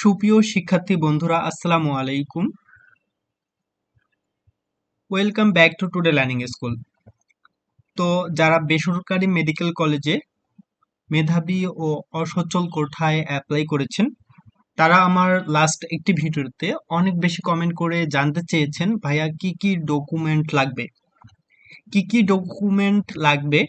সুপ্রিয় শিক্ষার্থী বন্ধুরা, আসসালামু আলাইকুম। Welcome back to today learning school তো যারা বেসরকারি মেডিকেল কলেজে মেধাবী ও অসচল কোঠায় অ্যাপ্লাই করেছেন, তারা আমার লাস্ট একটি ভিডিওতে অনেক বেশি কমেন্ট করে জানতে চেয়েছেন, ভাইয়া, কি কি ডকুমেন্ট লাগবে? কি কি ডকুমেন্ট লাগবে?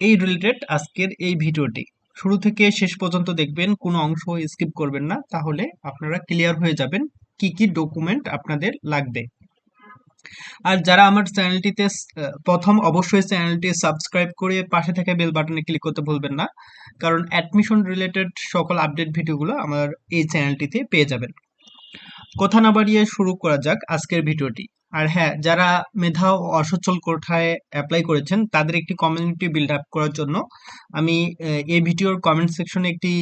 এই রিলেটেড আজকের এই ভিডিওটি। শুরু থেকে শেষ পর্যন্ত দেখবেন কোনো অংশ স্কিপ করবেন না, তাহলে আপনারা ক্লিয়ার হয়ে যাবেন কি কি ডকুমেন্ট আপনাদের লাগবে। আর যারা আমার চ্যানেলটিতে প্রথম অবশ্যই চ্যানেলটি সাবস্ক্রাইব করে পাশে থাকা বেল বাটনে ক্লিক করতে ভুলবেন না, কারণ অ্যাডমিশন রিলেটেড সকল আপডেট ভিডিওগুলো আমার এই চ্যানেলটিতে পেয়ে যাবেন। কথা না বাড়িয়ে শুরু করা যাক আজকের ভিডিওটি। আর হ্যাঁ যারা মেধা ও অসচ্ছল কোঠায় অ্যাপ্লাই করেছেন, তাদের একটি কমিউনিটি বিল্ড আপ করার জন্য আমি এই ভিডিওর কমেন্ট সেকশনে একটি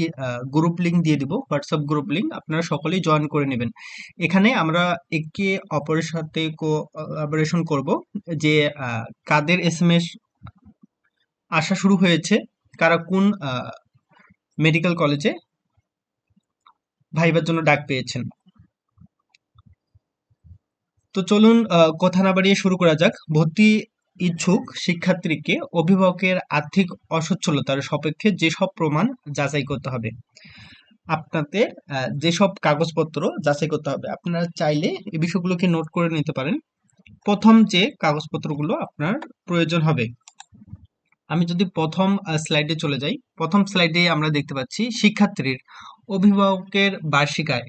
গ্রুপ লিংক দিয়ে দিব হোয়াটসঅ্যাপ গ্রুপ লিংক আপনারা সকলেই জয়েন করে নেবেন। এখানে আমরা একে অপরের সাথে কোঅপারেশন করব, যে কাদের এস আসা শুরু হয়েছে, কারা কোন মেডিকেল কলেজে ভাইবার জন্য ডাক পেয়েছেন। তো চলুন কথা না বাড়িয়ে শুরু করা যাক। ভর্তি ইচ্ছুক শিক্ষার্থীকে অভিভাবকের আর্থিক অসচ্ছলতার সাপেক্ষে যেসব প্রমাণ যাচাই করতে হবে, আপনাদের যেসব কাগজপত্র যাচাই করতে হবে, আপনারা চাইলে এই বিষয়গুলোকে নোট করে নিতে পারেন। প্রথম যে কাগজপত্রগুলো আপনার প্রয়োজন হবে, আমি যদি প্রথম স্লাইডে চলে যাই। প্রথম স্লাইডে আমরা দেখতে পাচ্ছি শিক্ষার্থীর অভিভাবকের বার্ষিক আয়,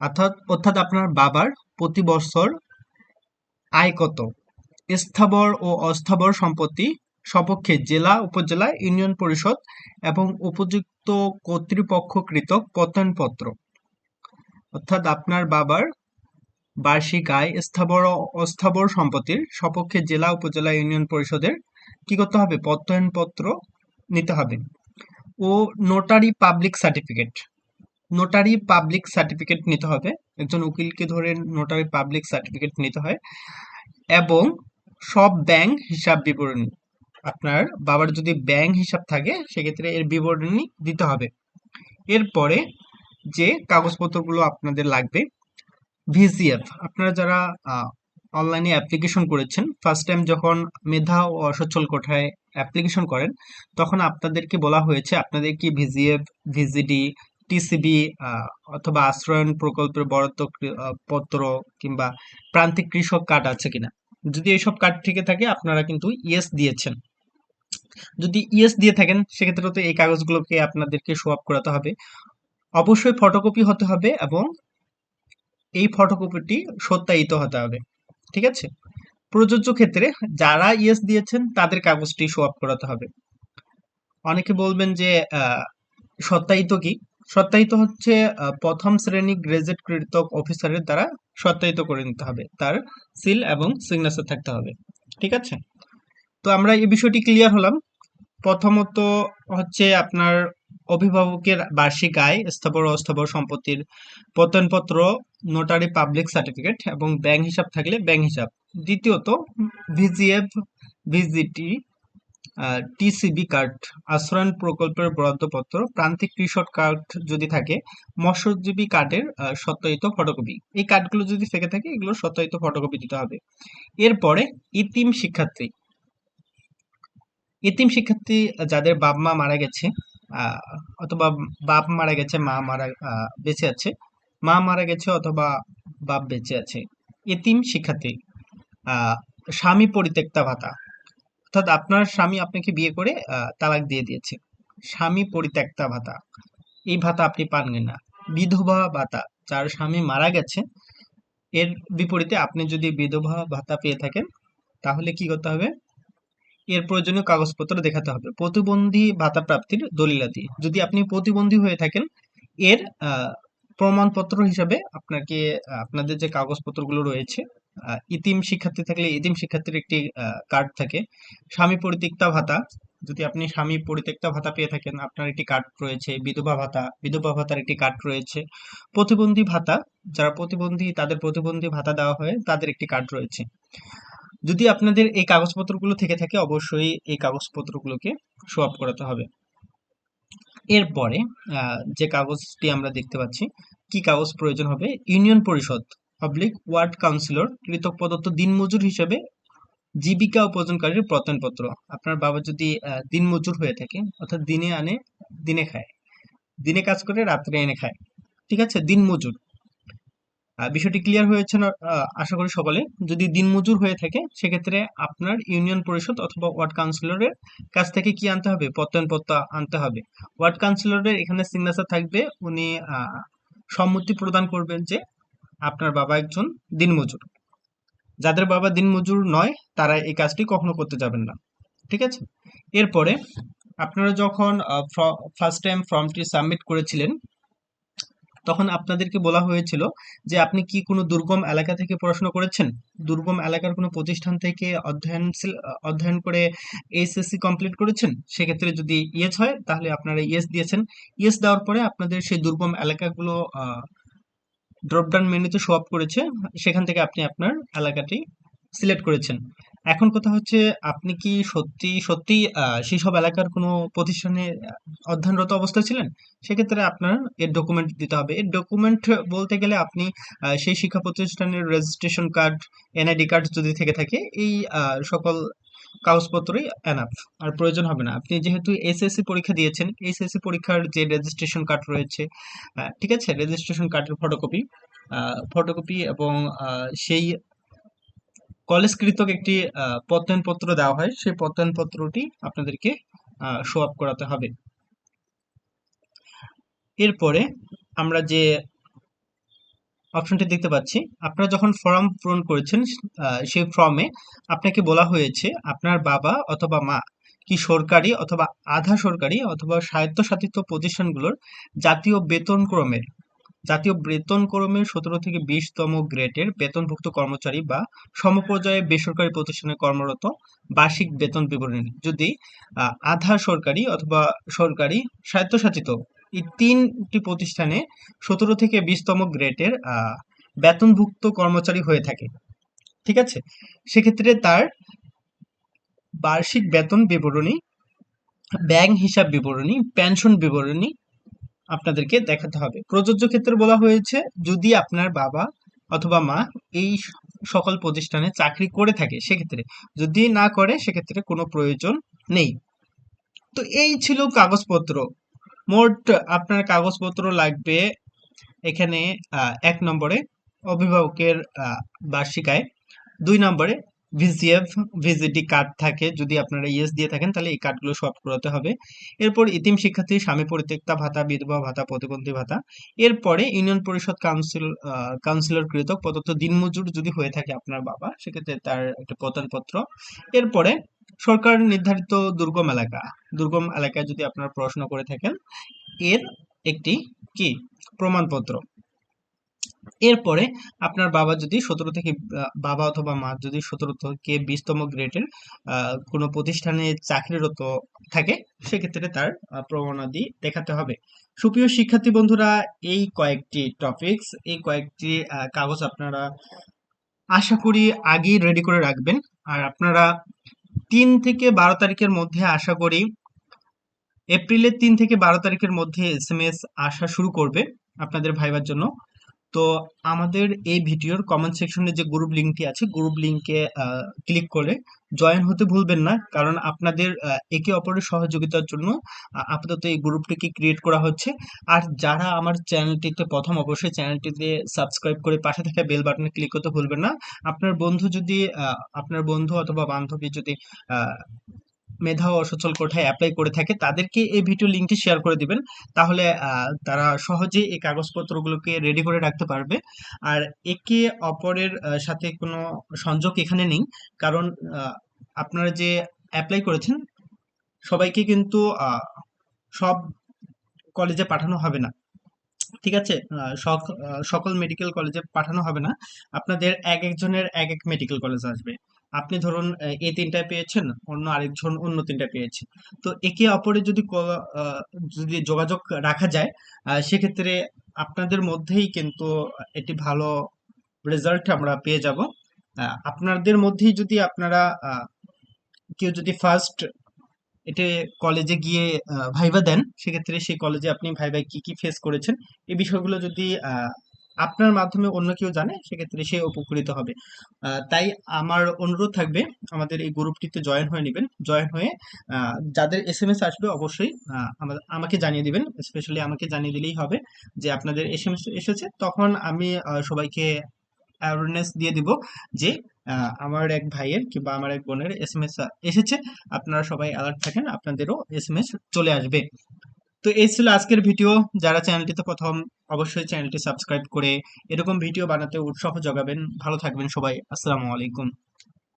অর্থাৎ অর্থাৎ আপনার বাবার প্রতি বছর আয় কত? স্থাবর ও অস্থাবর সম্পত্তি সপক্ষে জেলা, উপজেলা, ইউনিয়ন পরিষদ এবং উপযুক্ত কর্তৃপক্ষকৃত প্রত্যয়নপত্র অর্থাৎ আপনার বাবার বার্ষিক আয় স্থাবর ও অস্থাবর সম্পত্তির সপক্ষে জেলা, উপজেলা, ইউনিয়ন পরিষদের কি করতে হবে? প্রত্যয়নপত্র নিতে হবে। ও notary public certificate. Notary public certificate নিতে হবে। একজন উকিলকে ধরে নোটারি পাবলিক সার্টিফিকেট নিতে হয় এবং সব ব্যাংক হিসাব বিবরণী, আপনার বাবার যদি ব্যাংক হিসাব থাকে, সেক্ষেত্রে এর বিবরণী দিতে হবে। এরপরে যে কাগজপত্রগুলো আপনাদের লাগবে ভিজিএফ আপনারা যারা অনলাইনে অ্যাপ্লিকেশন করেছেন ফার্স্ট টাইম যখন মেধা ও অসচ্ছল কোঠায় অ্যাপ্লিকেশন করেন, তখন আপনাদেরকে বলা হয়েছে, আপনাদের কি ভিজিএফ ভিজিডি টিসিবি অথবা আশ্রয়ন প্রকল্পের বরাদ্দ পত্র কিংবা প্রান্তিক কৃষক কার্ড আছে কিনা। যদি এইসব কার্ড থেকে থাকে, আপনারা কিন্তু ইয়েস দিয়েছেন। যদি ইয়েস দিয়ে থাকেন, সেক্ষেত্রে তো এই কাগজগুলোকে আপনাদেরকে শো আপ করাতে হবে। অবশ্যই ফটোকপি হতে হবে এবং এই ফটোকপিটি সত্যায়িত হতে হবে। ঠিক আছে? প্রযোজ্য ক্ষেত্রে যারা ইয়েস দিয়েছেন, তাদের কাগজটি শো আপ করাতে হবে। অনেকে বলবেন যে সত্যায়িত কি? সত্যায়িত হচ্ছে প্রথম শ্রেণি গ্রেজুয়েট কৃত অফিসারের দ্বারা সত্যায়িত করে নিতে হবে। তার সিল এবং সিগনেচার থাকতে হবে। ঠিক আছে? তো আমরা এই বিষয়টি ক্লিয়ার হলাম। প্রথমত হচ্ছে আপনার অভিভাবকের বার্ষিক আয়, স্থাবর অস্থাবর সম্পত্তির প্রত্যয়নপত্র নোটারি পাবলিক সার্টিফিকেট এবং ব্যাংক হিসাব থাকলে ব্যাংক হিসাব। দ্বিতীয়ত ভিজিএফ ভিজিটি টিসিবি কার্ড আশ্রয়ন প্রকল্পের বরাদ্দপত্র, প্রান্তিক কৃষক কার্ড যদি থাকে, মৎস্যজীবী কার্ডের সত্যায়িত ফটোকপি। এই কার্ডগুলো যদি থেকে থাকে, এগুলো সত্যায়িত ফটোকপি দিতে হবে। এরপরে ইতিম শিক্ষার্থী। এতিম শিক্ষার্থী যাদের বাপ মা মারা গেছে অথবা বাপ মারা গেছে, মা মারা বেঁচে আছে, মা মারা গেছে অথবা বাপ বেঁচে আছে। এতিম শিক্ষার্থী স্বামী পরিত্যক্তা ভাতা। অর্থাৎ আপনার স্বামী আপনাকে বিয়ে করে তালাক দিয়ে দিয়েছে। স্বামী পরিত্যক্তা ভাতা। এই ভাতা আপনি পাননি না। বিধবা ভাতা। যার স্বামী মারা গেছে, এর বিপরীতে আপনি যদি বিধবা ভাতা পেয়ে থাকেন, তাহলে কি করতে হবে? এর প্রয়োজনীয় কাগজপত্র দেখাতে হবে। প্রতিবন্ধী ভাতা প্রাপ্তির দলিলাতি যদি আপনি প্রতিবন্ধী হয়ে থাকেন, এর প্রমাণপত্র হিসাবে আপনাকে আপনাদের যে কাগজপত্রগুলো রয়েছে ইতিম শিক্ষার্থী থাকলে ইতিম শিক্ষার্থীর একটি কার্ড থাকে। স্বামী পরিত্যক্তা ভাতা। যদি আপনি স্বামী পরিত্যক্তা ভাতা পেয়ে থাকেন, আপনার একটি কার্ড রয়েছে, বিধবা ভাতা। বিধবা ভাতার একটি কার্ড রয়েছে। প্রতিবন্ধী ভাতা, যারা প্রতিবন্ধী, তাদের প্রতিবন্ধী ভাতা দেওয়া হয় তাদের একটি কার্ড রয়েছে। যদি আপনাদের এই কাগজপত্রগুলো থেকে থাকে, অবশ্যই এই কাগজপত্রগুলোকে শো আপ করাতে হবে। এরপরে যে কাগজটি আমরা দেখতে পাচ্ছি, কি কাগজ প্রয়োজন হবে? ইউনিয়ন পরিষদ। পাবলিক ওয়ার্ড কাউন্সিলর কৃতক প্রদত্ত দিনমজুর হিসেবে জীবিকা উপার্জনকারীর প্রত্যয়নপত্র। আপনার বাবা যদি দিনমজুর হয়ে থাকে, অর্থাৎ দিনে আনে, দিনে খায়। দিনে কাজ করে, রাত্রে এনে খায়। ঠিক আছে? দিনমজুর। বিষয়টি ক্লিয়ার হয়েছে না আশা করি সকলে। যদি দিনমজুর হয়ে থাকে, সেক্ষেত্রে আপনার ইউনিয়ন পরিষদ অথবা ওয়ার্ড কাউন্সিলরের কাছ থেকে কি আনতে হবে? প্রত্যয়নপত্র আনতে হবে। ওয়ার্ড কাউন্সিলরের এখানে সিগনেচার থাকবে। উনি সম্মতি প্রদান করবেন যে আপনার বাবা একজন দিনমজুর। যাদের বাবা দিনমজুর নয়, তারা এই কাজটি কখনো করতে যাবেন না। ঠিক আছে? এরপরে আপনারা যখন ফার্স্ট টাইম ফর্মটি সাবমিট করেছিলেন, তখন আপনাদেরকে বলা হয়েছিল যে আপনি কি কোনো দুর্গম এলাকা থেকে পড়াশোনা করেছেন? দুর্গম এলাকার কোনো প্রতিষ্ঠান থেকে অধ্যয়ন অধ্যয়ন করে এইচএসসি কমপ্লিট করেছেন? সেক্ষেত্রে যদি ইয়েস হয়, তাহলে আপনারা ইয়েস দিয়েছেন। ইয়েস দেওয়ার পরে আপনাদের সেই দুর্গম এলাকাগুলো ড্রপডাউন মেনুতে শো আপ করেছে, সেখান থেকে আপনি আপনার এলাকাটি সিলেক্ট করেছেন। এখন কথা হচ্ছে, আপনি কি সত্যি সত্যি সেই সব এলাকার কোনো প্রতিষ্ঠানে অধ্যয়নরত অবস্থায় ছিলেন? সেক্ষেত্রে আপনার এর ডকুমেন্ট দিতে হবে। এর ডকুমেন্ট বলতে গেলে আপনি সেই শিক্ষা প্রতিষ্ঠানের রেজিস্ট্রেশন কার্ড এনআইডি কার্ড যদি থেকে থাকে, এই সকল কাগজপত্রই এনাফ আর প্রয়োজন হবে না। আপনি যেহেতু এসএসসি পরীক্ষা দিয়েছেন এসএসসি পরীক্ষার যে রেজিস্ট্রেশন কার্ড রয়েছে ঠিক আছে? রেজিস্ট্রেশন কার্ডের ফটোকপি ফটোকপি এবং সেই কলেজ কৃতক একটি প্রত্যয়নপত্র দেওয়া হয়, সেই প্রত্যয়নপত্রটি আপনাদেরকে শো আপ করাতে হবে। এরপরে আমরা যে অপশনটি দেখতে পাচ্ছি। আপনারা যখন ফর্ম পূরণ করেছেন সেই ফর্মে আপনাকে বলা হয়েছে আপনার বাবা অথবা মা কি সরকারি অথবা আধা সরকারি অথবা স্বায়ত্তশাসিত প্রতিষ্ঠানগুলোর জাতীয় বেতন ক্রমের, জাতীয় বেতন ক্রমের সতেরো থেকে বিশতম গ্রেডের বেতনভুক্ত কর্মচারী বা সমপর্যায়ে বেসরকারি প্রতিষ্ঠানে কর্মরত বার্ষিক বেতন বিবরণী। যদি আধা সরকারি অথবা সরকারি স্বায়ত্তশাসিত এই তিনটি প্রতিষ্ঠানে সতেরো থেকে বিশতম গ্রেডের বেতনভুক্ত কর্মচারী হয়ে থাকে। ঠিক আছে? সেক্ষেত্রে তার বার্ষিক বেতন বিবরণী, ব্যাংক হিসাব বিবরণী, পেনশন বিবরণী আপনাদেরকে দেখাতে হবে। প্রযোজ্য ক্ষেত্রে বলা হয়েছে, যদি আপনার বাবা অথবা মা এই সকল প্রতিষ্ঠানে চাকরি করে থাকে, সেক্ষেত্রে। যদি না করে, সেক্ষেত্রে কোনো প্রয়োজন নেই। তো এই ছিল কাগজপত্র। মোট আপনার কাগজপত্র লাগবে এখানে এক নম্বরে অভিভাবকের বার্ষিক আয় দুই নম্বরে ভিজিএফ ভিজিটি কার্ড থাকে, যদি আপনারা ইয়েস দিয়ে থাকেন, তাহলে এই কার্ডগুলো সব করাতে হবে। এরপর ইতিম শিক্ষার্থী, স্বামী পরিত্যক্তা ভাতা, বিধবা ভাতা প্রতিবন্ধী ভাতা। এরপরে ইউনিয়ন পরিষদ কাউন্সিল কাউন্সিলর কৃতক প্রদত্ত দিনমজুর যদি হয়ে থাকে আপনার বাবা, সেক্ষেত্রে তার একটা প্রত্যয়নপত্র এরপরে সরকার নির্ধারিত দুর্গম এলাকা, দুর্গম এলাকায় যদি আপনারা পড়াশোনা করে থাকেন, এর একটি কি? প্রমাণপত্র। এরপরে আপনার বাবা যদি সতেরো থেকে বাবা অথবা মা যদি সতেরো থেকে বিশতম গ্রেডের কোনো প্রতিষ্ঠানে চাকরিরত থাকে, সেক্ষেত্রে তার প্রমাণাদি দেখাতে হবে। সুপ্রিয় শিক্ষার্থী বন্ধুরা, এই কয়েকটি টপিকস এই কয়েকটি কাগজ আপনারা আশা করি আগেই রেডি করে রাখবেন। আর আপনারা তিন থেকে বারো তারিখের মধ্যে আশা করি এপ্রিলের তিন থেকে বারো তারিখের মধ্যে এস এম এস আসা শুরু করবে আপনাদের ভাইবার জন্য। তো আমাদের এই ভিডিওর কমেন্ট সেকশনে যে গ্রুপ লিঙ্কটি আছে গ্রুপ লিঙ্কে ক্লিক করে জয়েন হতে ভুলবেন না। কারণ আপনাদের একে অপরের সহযোগিতার জন্য আপাতত এই গ্রুপটিকে ক্রিয়েট করা হচ্ছে। আর যারা আমার চ্যানেলটিতে প্রথম অবশ্যই চ্যানেলটিতে সাবস্ক্রাইব করে পাশে থাকা বেল বাটনে ক্লিক করতে ভুলবেন না। আপনার বন্ধু যদি আপনার বন্ধু অথবা বান্ধবী যদি মেধা ও সচল কোঠায় অ্যাপ্লাই করে থাকে, তাদেরকে এই ভিডিও লিঙ্কটি শেয়ার করে দিবেন। তাহলে তারা সহজে এই কাগজপত্রগুলোকে রেডি করে রাখতে পারবে। আর একে অপরের সাথে কোনো সংযোগ এখানে নেই। কারণ আপনারা যে অ্যাপ্লাই করেছেন, সবাইকে কিন্তু সব কলেজে পাঠানো হবে না। ঠিক আছে? সকল মেডিকেল কলেজে পাঠানো হবে না। আপনাদের এক একজনের এক এক মেডিকেল কলেজ আসবে। আপনি ধরুন এই তিনটায় পেয়েছেন, অন্য আরেকজন অন্য তিনটা পেয়েছে। তো একে অপরে যদি যদি যোগাযোগ রাখা যায় সেক্ষেত্রে আপনাদের মধ্যেই কিন্তু একটি ভালো রেজাল্ট আমরা পেয়ে যাব। আপনাদের মধ্যেই যদি আপনারা কেউ যদি ফার্স্ট এতে কলেজে গিয়ে ভাইবা দেন, সেক্ষেত্রে সেই কলেজে আপনি ভাইবায় কি কি ফেস করেছেন, এই বিষয়গুলো যদি আপনার মাধ্যমে অন্য কেউ জানে, সেক্ষেত্রে সে উপকৃত হবে। তাই আমার অনুরোধ থাকবে, আমাদের এই গ্রুপটিতে জয়েন হয়ে নেবেন। জয়েন হয়ে যাদের এস এম এস আসবে অবশ্যই আমাকে জানিয়ে দিবেন। স্পেশালি আমাকে জানিয়ে দিলেই হবে যে আপনাদের এস এম এস এসেছে। তখন আমি সবাইকে অ্যাওয়ারনেস দিয়ে দিব যে আমার এক ভাইয়ের কিংবা আমার এক বোনের এস এম এস এসেছে। আপনারা সবাই অ্যালার্ট থাকেন, আপনাদেরও এস এম এস চলে আসবে। তো এই ছিল আজকের ভিডিও। যারা চ্যানেলটিতে প্রথম, অবশ্যই চ্যানেলটি সাবস্ক্রাইব করে এরকম ভিডিও বানাতে উৎসাহ জোগাবেন। ভালো থাকবেন সবাই। আসসালামু আলাইকুম।